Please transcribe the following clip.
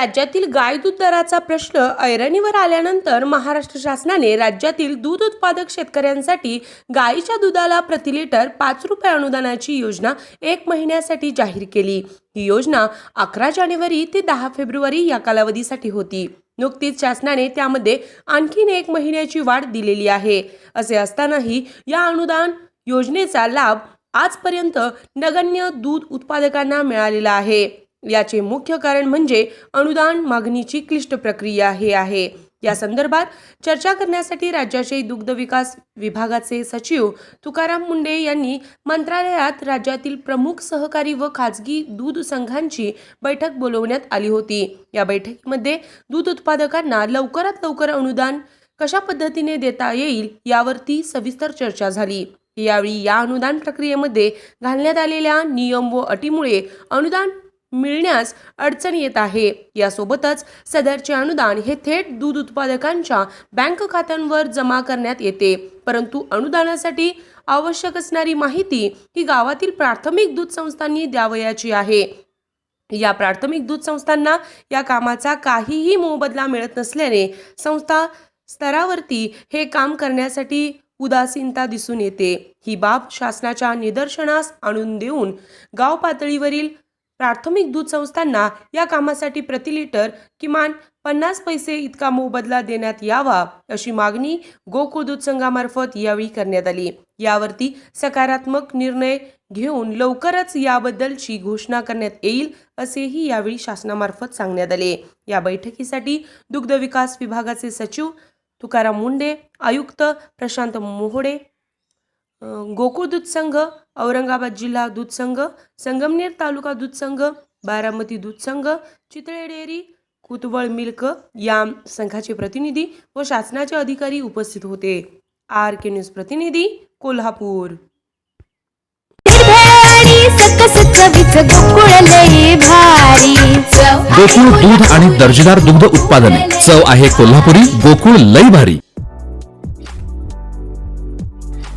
राज्यातील गाय दूध दराचा प्रश्न ऐरणीवर आल्यानंतर महाराष्ट्र शासनाने राज्यातील दूध उत्पादक शेतकऱ्यांसाठी गायीच्या दुधाला प्रति लिटर पाच रुपये अनुदानाची योजना एक महिन्यासाठी जाहीर केली. ही योजना अकरा जानेवारी ते दहा फेब्रुवारी या कालावधीसाठी होती. नुकतीच शासनाने त्यामध्ये आणखीन एक महिन्याची वाढ दिलेली आहे. असे असतानाही या अनुदान योजनेचा लाभ आजपर्यंत नगण्य दूध उत्पादकांना मिळालेला आहे. याचे मुख्य कारण म्हणजे अनुदान मागणीची क्लिष्ट प्रक्रिया हे आहे. या संदर्भात चर्चा करण्यासाठी राज्याचे दुग्ध विकास विभागाचे सचिव तुकाराम मुंडे यांनी मंत्रालयात राज्यातील प्रमुख सहकारी व खाजगी दूध संघांची बैठक बोलवण्यात आली होती. या बैठकीमध्ये दूध उत्पादकांना लवकरात लवकर अनुदान कशा पद्धतीने देता येईल यावरती सविस्तर चर्चा झाली. यावेळी या अनुदान प्रक्रियेमध्ये घालण्यात आलेल्या नियम व अटीमुळे अनुदान मिळण्यास अडचण येत आहे. यासोबतच सदरचे अनुदान हे थेट दूध उत्पादकांच्या बँक खात्यांवर जमा करण्यात येते. परंतु अनुदानासाठी आवश्यक असणारी माहिती ही गावातील प्राथमिक दूध संस्थांनी द्यावयाची आहे. या प्राथमिक दूध संस्थांना या कामाचा काहीही मोबदला मिळत नसल्याने संस्था स्तरावरती हे काम करण्यासाठी उदासीनता दिसून येते. ही बाब शासनाच्या निदर्शनास आणून देऊन गाव पातळीवरील प्राथमिक दूध संस्थांना या कामासाठी प्रति लिटर किमान पन्नास पैसे इतका मोबदला देण्यात यावा अशी मागणी गोकुळ दूध संघामार्फत यावेळी करण्यात आली. यावरती सकारात्मक निर्णय घेऊन लवकरच याबद्दलची घोषणा करण्यात येईल असेही यावेळी शासनामार्फत सांगण्यात आले. या बैठकीसाठी दुग्ध विकास विभागाचे सचिव तुकाराम मुंडे आयुक्त प्रशांत मोहोडे गोकुळ दूध संघ औरंगाबाद जिल्हा दूध संघ संगमनेर तालुका दूध संघ बारामती दूध संघ चितळे डेअरी कुतवळ मिल्क या संघाचे प्रतिनिधी व शासनाचे अधिकारी उपस्थित होते. आर के न्यूज प्रतिनिधी कोल्हापूर. गोकुळ दूध आणि दर्जेदार दुग्ध उत्पादने. चव आहे कोल्हापुरी गोकुळ लई भारी.